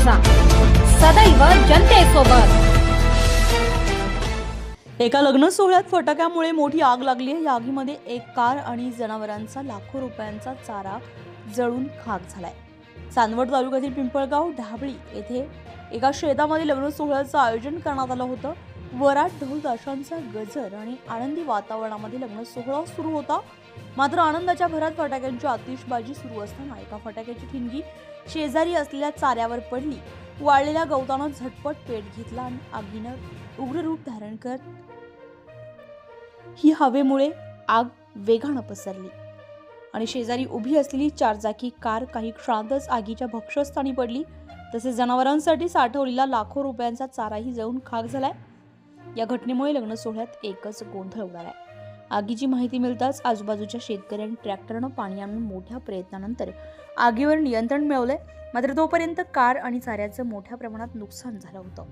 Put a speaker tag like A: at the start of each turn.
A: News सदैव जनतेसोबत।
B: एका लग्न सोहळ्यात फटाक्यामुळे मोठी आग लागली आहे. या आगीमध्ये एक कार आणि जनावरांचा लाखो रुपयांचा चारा जळून खाक झालाय. चांदवड तालुक्यातील पिंपळगाव ढाबळी येथे एका शेतामध्ये लग्न सोहळ्याचं आयोजन करण्यात आलं होतं. वरात ढोल दाशांचा गजर आणि आनंदी वातावरणामध्ये लग्न सोहळा सुरू होता. मात्र आनंदाच्या भरात फटाक्यांची आतिषबाजी सुरू असताना एका फटाक्याची ठिणगी शेजारी असलेल्या चाऱ्यावर पडली. वाळलेल्या गवतानं झटपट पेट घेतला आणि आगीनं उग्र रूप धारण करत ही हवेमुळे आग वेगानं पसरली. आणि शेजारी उभी असलेली चारचाकी कार काही क्षणातच आगीच्या भक्षस्थानी पडली. तसेच जनावरांसाठी साठवलेला लाखो रुपयांचा चाराही जळून खाक झालाय. या घटनेमुळे लग्न सोहळ्यात एकच गोंधळ उडालाय. आगीची माहिती मिळताच आजूबाजूच्या शेतकऱ्यांनी ट्रॅक्टरनं पाणी आणून मोठ्या प्रयत्नानंतर आगीवर नियंत्रण मिळवलंय. मात्र तोपर्यंत कार आणि चाऱ्याचं मोठ्या प्रमाणात नुकसान झालं होतं.